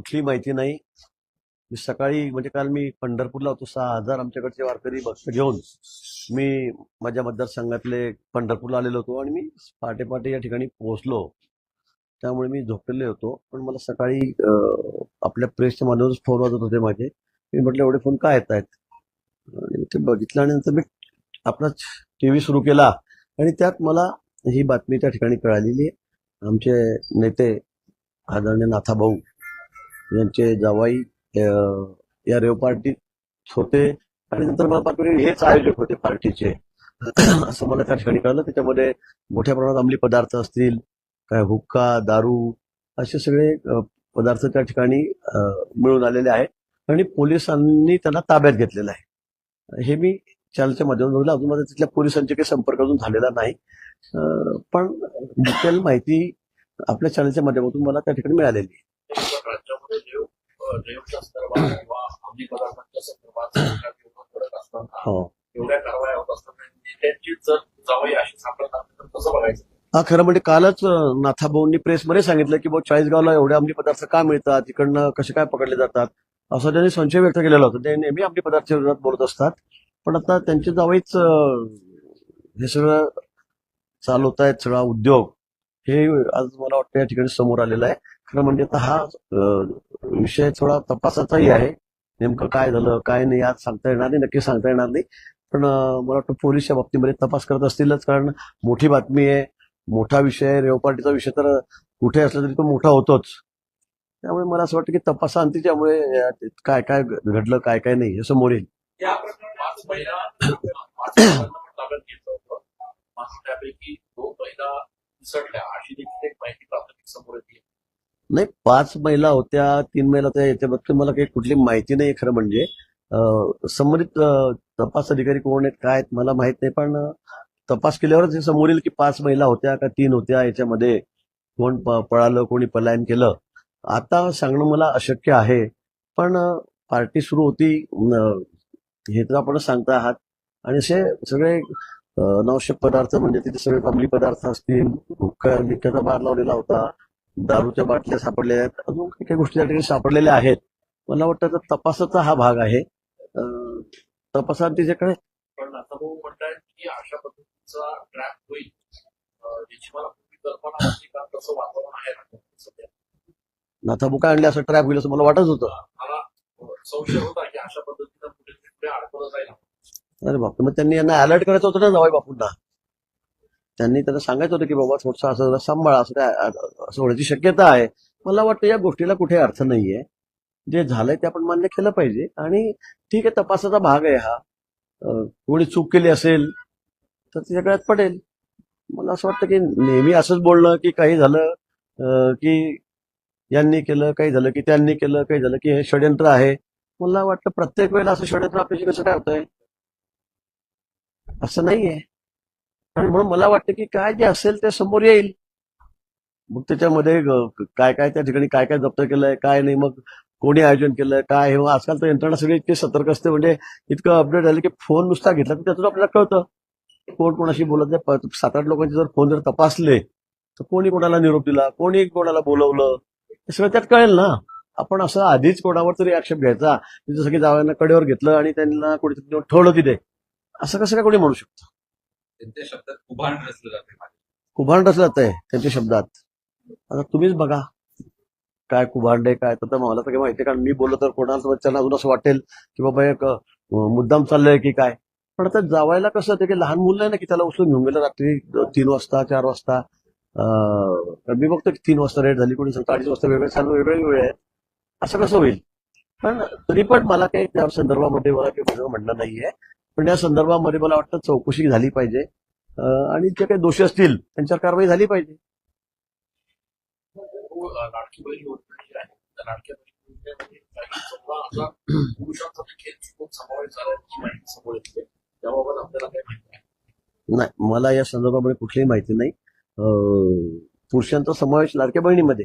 कुठली माहिती नाही. मी सकाळी म्हणजे काल मी पंढरपूरला होतो सहा हजार आमच्याकडचे वारकरी भक्त घेऊन मी माझ्या मतदारसंघातले पंढरपूरला आलेलो होतो आणि मी पहाटे पहाटे या ठिकाणी पोहोचलो. त्यामुळे मी झोपलेले होतो. पण मला सकाळी आपल्या प्रेसच्या माध्यमातून फोन वाजत होते माझे. मी म्हटलं एवढे फोन काय येत आहेत आणि ते बघितल्यानंतर मी आपलाच टी व्ही सुरू केला. आणि त्यात मला ही बातमी त्या ठिकाणी कळालेली आहे. आमचे नेते आदरणीय नाथाभाऊ यांचे जावाई या रेव पार्टीत होते. आणि नंतर मला पाठवले हेच आयोजक होते पार्टीचे. असं मला त्या ठिकाणी कळलं. त्याच्यामध्ये मोठ्या प्रमाणात अंमली पदार्थ असतील काय हुक्का दारू असे सगळे पदार्थ त्या ठिकाणी मिळून आलेले आहेत. आणि पोलिसांनी त्यांना ताब्यात घेतलेलं आहे. हे मी चॅनलच्या माध्यमातून बघितलं. अजून माझा तिथल्या पोलिसांचे काही संपर्क अजून झालेला नाही. पण डिटेल माहिती आपल्या चॅनलच्या माध्यमातून मला त्या ठिकाणी मिळालेली आहे. राज्यामध्ये रेव अ, रेवच्या संदर्भात किंवा अंमली पदार्थांच्या संदर्भात सरकार विरोध करत असताना हो. एवढ्या कारवाया होत असताना नेत्यांची जर जावई अशी सापडत असेल तर कसं बघायचं हा खरं म्हणजे कालच नाथाभाऊंनी प्रेसमध्ये सांगितलं की बुवा चाळीसगावला एवढे अंमली पदार्थ का मिळतात? तिकडनं कसे काय पकडले जातात? असं त्यांनी संशय व्यक्त केलेला होता. ते नेहमी अंमली पदार्थाच्या विरोधात बोलत असतात. पण आता त्यांचे जावईच हे सगळं चालवत आहेत सगळा उद्योग. हे आज मला वाटतं या ठिकाणी समोर आलेला आहे. खरं म्हणजे आता हा विषय थोडा तपासाचाही आहे. नेमकं काय झालं काय नाही आज सांगता येणार नाही नक्की सांगता येणार नाही. पण मला वाटतं पोलीस या बाबतीमध्ये तपास करत असतीलच कारण मोठी बातमी आहे. मोठा विषय आहे. रेव पार्टीचा विषय तर कुठे असला तरी तो मोठा होतोच. त्यामुळे मला असं वाटतं की तपासाअंती त्यामुळे काय काय घडलं काय काय नाही हे समोर येईल. त्यापैकी दोन महिला निसटल्या अशी देखील एक माहिती प्राथमिक समोर येते. नाही पाच महिला होत्या तीन महिला होत्या याच्याबद्दल मला काही कुठली माहिती नाही खरं म्हणजे. संबंधित तपास अधिकारी कोण आहेत काय आहेत मला माहीत नाही पण तपास केल्यावरच हे समोर येईल की पाच महिला होत्या का तीन होत्या याच्यामध्ये कोण पळालं कोणी पलायन केलं. आता सांगणं मला अशक्य आहे पण पार्टी सुरू होती हे तर आपण सांगता आहात. आणि असे सगळे अं, पदार्थ म्हणजे तिथे सगळे अंमली पदार्थ असतील हुक्का मिठ्याचा बार लावलेला होता. दारूच्या बाटल्या सापडलेल्या आहेत. अजून काही काही गोष्टी त्या ठिकाणी सापडलेल्या आहेत. मला वाटतं तपासाचा हा भाग आहे. तपासात तिच्याकडे पण आता भाऊ म्हणतायत की अशा पद्धतीचा ट्रॅप होईल. याची मला कल्पना होती का तसं वातावरण आहे सध्या. नाथाबू काय आणले असं ट्रॅप होईल असं मला वाटत होतं. मला संशय होता की अशा पद्धतीनं अडकवलं जाईल. अरे बाप मग त्यांनी यांना अलर्ट करायचं होतं ना जावाई बापूंना. त्यांनी त्यांना सांगायचं होतं की बाबा थोडस असं जरा सांभाळा असं काय असं होण्याची शक्यता आहे. मला वाटतं या गोष्टीला कुठे अर्थ नाहीये. जे झालंय ते आपण मान्य केलं पाहिजे. आणि ठीक आहे तपासाचा भाग आहे हा. कोणी चूक केली असेल तर ते सगळ्यात पडेल. मला असं वाटतं की नेहमी असंच बोलणं की काही झालं की यांनी केलं काही झालं की त्यांनी केलं काही झालं की हे षडयंत्र आहे. मला वाटतं प्रत्येक वेळेला असं षडयंत्र आपल्याशी कसं काय होतंय? असं नाहीये. आणि म्हणून मला वाटतं की काय जे असेल ते समोर येईल. मग त्याच्यामध्ये काय काय त्या ठिकाणी काय काय जप्त केलंय काय नाही मग कोणी आयोजन केलंय काय हे आजकाल तर यंत्रणा सगळी इतकी सतर्क असते म्हणजे इतकं अपडेट झालं की फोन नुसता घेतला तर त्यातून आपल्याला कळतं. कोण कोणाशी बोलत नाही सात आठ लोकांचे जर फोन जर तपासले तर कोणी कोणाला निरोप दिला कोणी कोणाला बोलवलं हे सगळं त्यात कळेल ना. आपण असं आधीच कोणावर तरी आक्षेप घ्यायचा जसं की जावयांना कडेवर घेतलं आणि त्यांना कोणीतरी ठेवलं तिथे. असं कसं काय कोणी म्हणू शकतं? त्यांच्या शब्दात उभारण रचलं जाते कुभांड असं जात आहे त्यांच्या शब्दात. आता तुम्हीच बघा. काय कुभांड आहे काय? तर मला तर काही माहिती कारण मी बोललो तर कोणाला त्यांना अजून असं वाटेल की बाबा एक अं, मुद्दाम चाललंय की काय? पण आता जावायला कसं ते की लहान मुलं आहे ना की त्याला उचलून घेऊन गेलं रात्री तीन वाजता चार वाजता? अं, तर मी बघतो की तीन वाजता रेट झाली कोणी सांगतो अडीच वाजता वेगळे सर्व वेगळे वेळ आहे. असं कसं होईल? पण तरी पण मला काही त्या संदर्भामध्ये मला काही माझं म्हणणं नाहीये. पण या संदर्भामध्ये मला वाटतं चौकशी झाली पाहिजे. आणि जे काही दोषी असतील त्यांच्यावर कारवाई झाली पाहिजे. नाही मला या संदर्भामध्ये कुठलीही माहिती नाही. पुरुषांचा समावेश लाडक्या बहिणीमध्ये.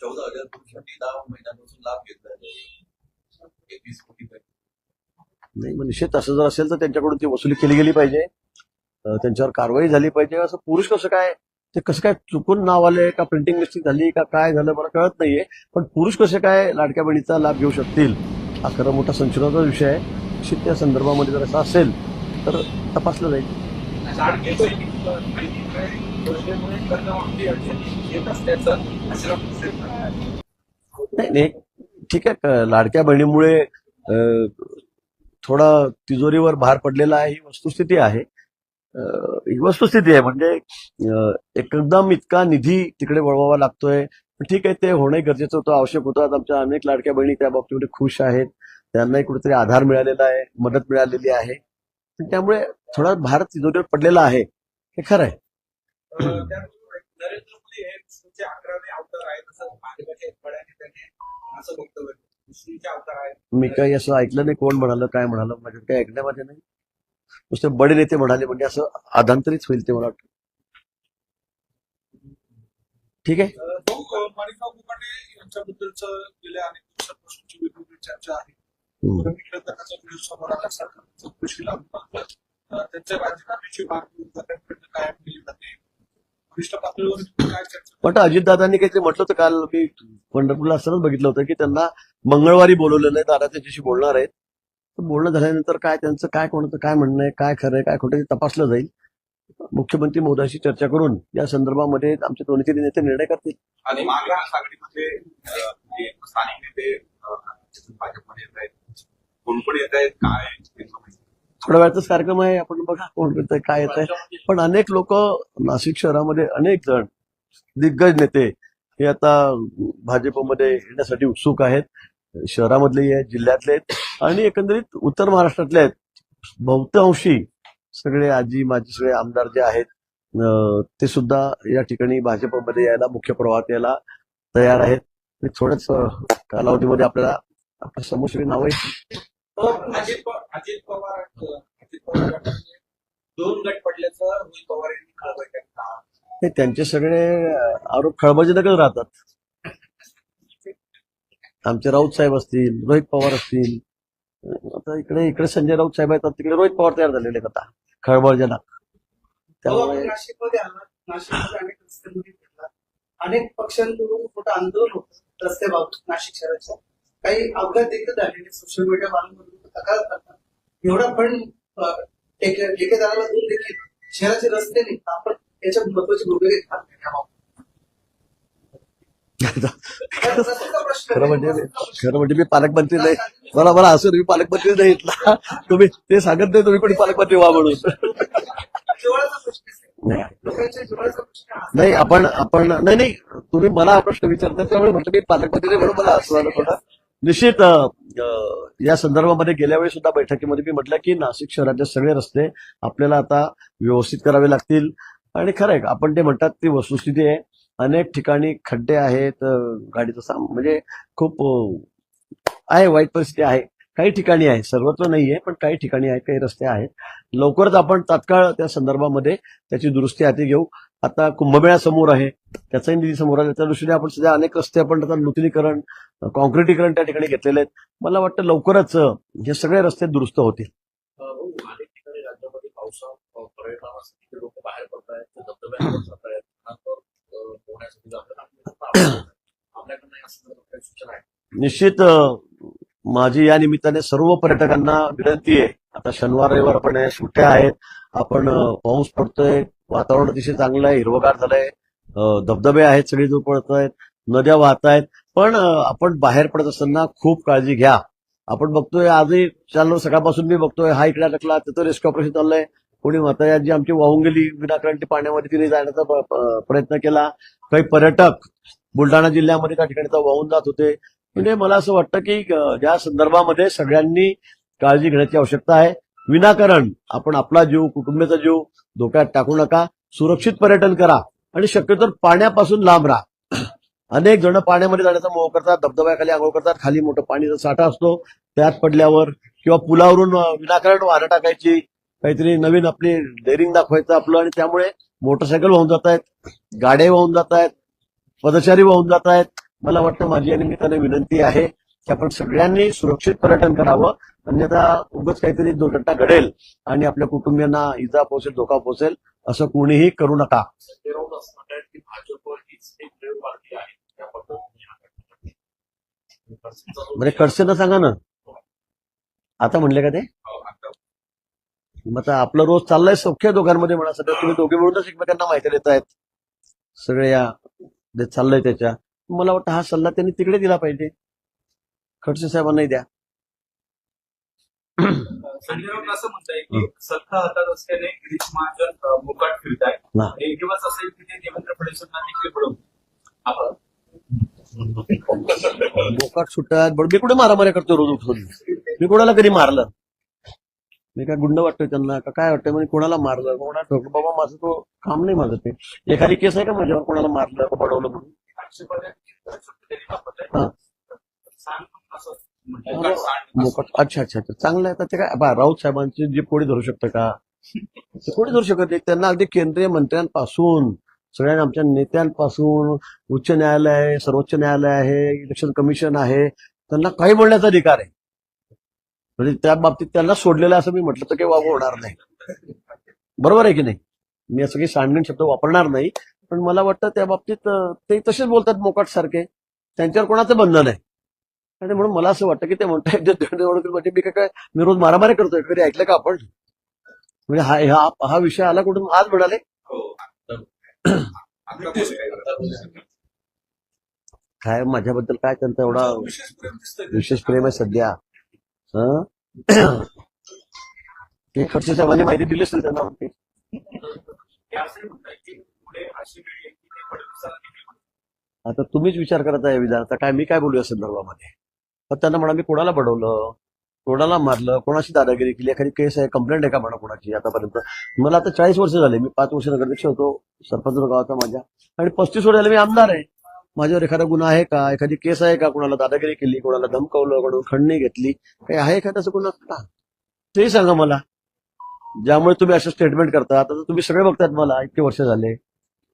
चौदा हजार पुरुषांनी दहा महिन्यापासून लाभ घेतला एकवीस कोटी रुपये. नाही म्हणजे निश्चित असं जर असेल तर त्यांच्याकडून ती वसुली केली गेली पाहिजे. त्यांच्यावर कारवाई झाली पाहिजे. असं पुरुष कसं काय ते कसं काय चुकून नाव आले का प्रिंटिंग मिस्टेक झाली का काय झालं मला कळत नाहीये. पण पुरुष कसे काय लाडक्या बहिणीचा लाभ घेऊ शकतील? हा खरं मोठा संशोधनाचा विषय आहे. निश्चित त्या संदर्भामध्ये जर असं असेल तर तपासलं जाईल. नाही नाही. ठीक आहे. लाडक्या बहिणीमुळे थोडा तिजोरीवर भार पडलेला आहे ही वस्तुस्थिती आहे. ही वस्तुस्थिती आहे म्हणजे एकदम इतका निधी तिकडे वळवावा लागतोय. पण ठीक आहे ते होणं गरजेचं होतं आवश्यक होतं. आता आमच्या अनेक लाडक्या बहिणी त्या बाबतीमध्ये खुश आहेत. त्यांनाही कुठेतरी आधार मिळालेला आहे मदत मिळालेली आहे. पण त्यामुळे थोडा भारत तिजोरीवर पडलेला आहे. हे खरं आहे. नरेंद्र मोदी हे अकरावे अवतार आहेत असं भाजपाच्या एक असं वक्तव्य मी काही असं ऐकलं नाही कोण म्हणालं काय म्हणालं माझ्या काही ऐकण्यामध्ये नाही. नुसते बडे नेते म्हणाले म्हणजे असं आधांतरीच होईल ते मला वाटतं. ठीक आहे? माणिकराव यांच्याबद्दलचं गेल्या अनेक दिवसांपासूनची वेगवेगळी चर्चा त्यांच्या राजीनाम्याची मागणी कायम केली जाते? वरिष्ठ पातळीवर काय चर्चा पण अजितदादांनी काहीतरी म्हटलं होतं काल मी पंढरपूरला असतानाच बघितलं होतं की त्यांना मंगळवारी बोलवलेलं आहे दादा त्यांच्याशी बोलणार आहेत. तर बोलणं झाल्यानंतर काय त्यांचं काय कोणाचं काय म्हणणं आहे काय खरं आहे काय खोटं तपासलं जाईल. मुख्यमंत्री मोदयांशी चर्चा करून या संदर्भामध्ये आमचे दोन्ही तीन नेते निर्णय करतील. आणि महाविकास आघाडीमध्ये स्थानिक नेते भाजपमध्ये येत आहेत कोण कोण येत आहेत काय थोड्या वेळाचाच कार्यक्रम आहे. आपण बघा कोण करतंय काय येत आहे पण अनेक लोक नाशिक शहरामध्ये अनेक जण दिग्गज नेते हे आता भाजपमध्ये येण्यासाठी उत्सुक आहेत. शहरामधलेही आहेत जिल्ह्यातले आहेत. आणि एकंदरीत उत्तर महाराष्ट्रातले आहेत. बहुतांशी सगळे आजी माझे सगळे आमदार जे आहेत ते सुद्धा या ठिकाणी भाजपमध्ये यायला मुख्य प्रवाहात यायला तयार आहेत. थोड्याच कालावधीमध्ये आपल्याला आपल्यासमोर नाव नावं अजित पवार अजित पवार अजित पवार गटाचे दोन गट पडल्याचं रोहित पवार यांनी हे त्यांचे सगळे आरोप खळबळजनकच राहतात. आमचे राऊत साहेब असतील रोहित पवार असतील. आता इकडे इकडे संजय राऊत साहेब आहेत तिकडे रोहित पवार तयार झालेले आता खळबळजनक. त्यामुळे नाशिकमध्ये आला नाशिकमध्ये अनेक रस्त्यांमध्ये फिरला अनेक पक्षांकडून मोठं आंदोलन होतं रस्त्याबाबत नाशिक शहराच्या. काही अपघात देखील झालेले सोशल मीडिया बांधून तक्रार करतात. एवढा ठेके- ठेकेदाराला देऊन देखील शहराचे रस्ते नाही. आपण याच्यात महत्वाची भूमिका प्रश्न खरं म्हणजे आहे. खरं म्हणजे मी पालकमंत्री नाही. मला मला असं मी पालकमंत्री नाही इथला. तुम्ही ते सांगत नाही तुम्ही कोणी पालकमंत्री व्हा म्हणून. आहे. आहे. नाही आपण आपण नाही नाही. तुम्ही मला हा प्रश्न विचारता त्यामुळे म्हटलं मी पालकमंत्री नाही म्हणून मला असं झालं थोडं निश्चित या संदर्भामध्ये गेल्या वेळी सुद्धा बैठकीमध्ये मी म्हटलं की नाशिक शहराचे सगळे रस्ते आपल्याला आता व्यवस्थित करावे लागतील. आणि खरं आहे आपण ते म्हणतात ती वस्तुस्थिती आहे. अनेक ठिकाणी खड्डे आहेत गाडीचा गाडीचं साम म्हणजे खूप आहे वाईट परिस्थिती आहे. काही ठिकाणी आहे सर्वत्र नाहीये पण काही ठिकाणी आहे काही रस्ते आहेत. लवकरच आपण तात्काळ त्या संदर्भामध्ये त्याची दुरुस्ती हाती घेऊ. आता कुंभमेळा समोर आहे त्याचाही निधी समोर आहे त्या दृष्टीने आपण सध्या अनेक रस्ते आपण आता नूतनीकरण कॉन्क्रिटीकरण त्या ठिकाणी घेतलेले आहेत. मला वाटतं लवकरच हे सगळे रस्ते दुरुस्त होतील. निश्चित माझी या निमित्ताने सर्व पर्यटकांना विनंती आहे. आता शनिवार रविवार पण सुट्ट्या आहेत. आपण पाऊस पडतोय वातावरण अतिशय चांगलं आहे हिरवगार झालंय. धबधबे आहेत सगळी जो पडत आहेत नद्या वाहत आहेत. पण आपण बाहेर पडत असताना खूप काळजी घ्या. आपण बघतोय आजही चाललो सकाळपासून मी बघतोय हा इकडे अटकला त्याचं रेस्क्यू ऑपरेशन चाललंय. कोणी म्हातारी जी आमची वाहून गेली विनाकारण ती पाण्यामध्ये तिने जाण्याचा प्रयत्न केला. काही पर्यटक बुलढाणा जिल्ह्यामध्ये त्या ठिकाणी वाहून जात होते. म्हणजे मला असं वाटतं की या संदर्भामध्ये सगळ्यांनी काळजी घेण्याची आवश्यकता आहे. विनाकारण आपण आपला जीव कुटुंबाचा जीव धोक्यात टाकू नका. सुरक्षित पर्यटन करा. आणि शक्यतो पाण्यापासून लांब राहा. अनेक जण पाण्यामध्ये जाण्याचा मोह करतात धबधब्याखाली आंघोळ करतात खाली मोठं पाणीचा साठा असतो. त्यात पडल्यावर किंवा पुलावरून विनाकारण वारं टाकायची. काहीतरी नवीन आपली डेअरिंग दाखवायचं आपलं आणि त्यामुळे मोटरसायकल वाहून जात आहेत. गाड्या वाहून जात आहेत. पदचारी वाहून जात आहेत. मला वाटतं माझी या निमित्ताने विनंती आहे की आपण सगळ्यांनी सुरक्षित पर्यटन करावं. म्हणजे अन्यथा उगाच काहीतरी दुर्घटना घडेल आणि आपल्या कुटुंबियांना इजा पोहोचेल धोका पोहोचेल असं कोणीही करू नका. संजय राऊत म्हणजे सांगा ना. आता म्हणले का ते? मग आता आपलं रोज चाललंय सौख्य दोघांमध्ये म्हणा सध्या तुम्ही दोघे मिळूनच एकमेकांना माहिती देत आहेत. सगळे या चाललंय त्याच्या. मला वाटतं हा सल्ला त्यांनी तिकडे दिला पाहिजे. खडसे साहेबांनाही द्या. संजय राऊत असं म्हणताय की सत्ता हातात असल्याने गिरीश महाजन मोकाट फिरत आहे. एक दिवस असेल की ते देवेंद्र फडणवीसांना देखील मोकाट सुट्टात बड मी कुठे मारामाऱ्या करतो रोज उठून? मी कोणाला कधी मारलं? मी काय गुंड वाटतोय त्यांना? का काय वाटतंय? म्हणजे कोणाला मारलं? कोणाला ठोकलं? बाबा माझं तो काम नाही माझं ते. एखादी केस आहे का माझ्यावर? कोणाला मारलं का पडवलं म्हणून? हो. मोकट अच्छा अच्छा अच्छा. चांगलं आहे. तर ते काय? बा राऊत साहेबांचे जे कोणी धरू शकतं का? ते कोणी धरू शकत नाही. त्यांना अगदी केंद्रीय मंत्र्यांपासून सगळ्या आमच्या नेत्यांपासून उच्च न्यायालय आहे सर्वोच्च न्यायालय आहे इलेक्शन कमिशन आहे त्यांना काही बोलण्याचा अधिकार आहे. म्हणजे त्या बाबतीत त्यांना सोडलेलं असं मी म्हटलं तर काही वाव होणार नाही. बरोबर आहे की नाही? मी असं काही सांडण शब्द वापरणार नाही. पण मला वाटतं त्या बाबतीत ते तसेच बोलतात मोकाट सारखे त्यांच्यावर कोणाचं बंधन आहे? आणि म्हणून मला असं वाटतं की ते निवडणुकीत म्हणजे मी काय काय मी रोज मारामारी करतोय कधी ऐकलं का आपण? म्हणजे हा हा हा विषय आला कुठून? आज म्हणाले. हो. काय माझ्याबद्दल काय त्यांचा एवढा विशेष प्रेम आहे सध्या. हं? ते खर्च साहेबांनी माहिती दिली असेल त्यांना म्हणताय. आता तुम्हीच विचार करत आहे विधानाचा काय मी काय बोलू या संदर्भामध्ये? मग त्यांना म्हणा मी कोणाला बडवलं? कोणाला मारलं? कोणाशी दादागिरी केली? एखादी केस आहे कंप्लेंट आहे का म्हणा कोणाची आतापर्यंत? मला आता चाळीस वर्ष झाले मी पाच वर्ष नगराध्यक्ष होतो सरपंच गावाचा माझ्या आणि पस्तीस वर्ष झाले मी आमदार आहे. माझ्यावर एखादा गुन्हा आहे का? एखादी केस आहे का? कोणाला दादागिरी केली कोणाला धमकवलं कोणाला खंडणी घेतली? काही आहे का तसं गुन्हा का? तेही सांगा मला. ज्यामुळे तुम्ही असं स्टेटमेंट करता आता तुम्ही सगळे बघतात मला इतके वर्ष झाले.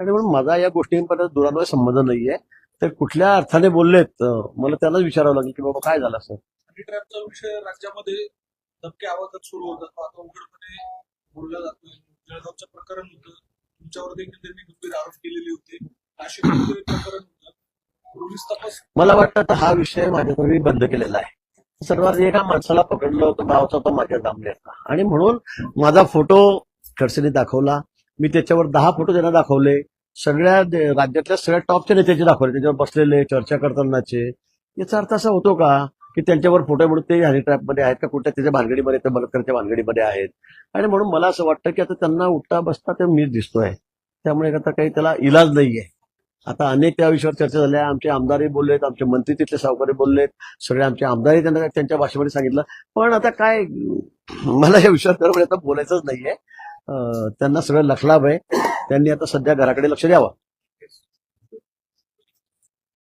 आणि म्हणून माझा या गोष्टींपर्यंत दुरान्वय संबंध नाहीये. तर कुठल्या अर्थाने बोललेत मला त्यांनाच विचारावं लागेल की बाबा काय झालं असं. विषय राज्यामध्ये धमक्या आवाजात सुरू होता तो आता उघडपणे बोलला जातोय जळगावचं प्रकरण होतं. तुमच्यावर देखील त्यांनी गंभीर आरोप केलेले होते. नाशिकमध्ये प्रकरण होतं. पोलीस तपास मला वाटतं हा विषय माझ्याकडे बंद केलेला आहे. सर्वात एका माणसाला पकडलं होतं. नावाचा तो माझ्या दामलेचा आणि म्हणून माझा फोटो खडसेने दाखवला. मी त्याच्यावर दहा फोटो त्यांना दाखवले. सगळ्या राज्यातल्या सगळ्या टॉपच्या नेत्याचे दाखवले. त्याच्यावर बसलेले चर्चा करतानाचे. याचा अर्थ असा होतो का की त्यांच्यावर फोटो म्हणून ते हॅनी ट्रॅपमध्ये आहेत का कुठल्या त्याच्या भानगडीमध्ये ते बलात्काराच्या भानगडीमध्ये आहेत. आणि म्हणून मला असं वाटतं की आता त्यांना उठता बसता ते मीच दिसतोय. त्यामुळे आता काही त्याला इलाज नाहीये. आता अनेक त्या विषयावर चर्चा झाल्या. आमचे आमदारही बोललेत आमचे मंत्री तिथले सावकारी बोललेत. सगळे आमचे आमदारही त्यांना त्यांच्या भाषेमध्ये सांगितलं. पण आता काय मला या विषयावर आता बोलायचंच नाहीये. त्यांना सगळं लखलाभ आहे. त्यांनी आता सध्या घराकडे लक्ष द्यावं.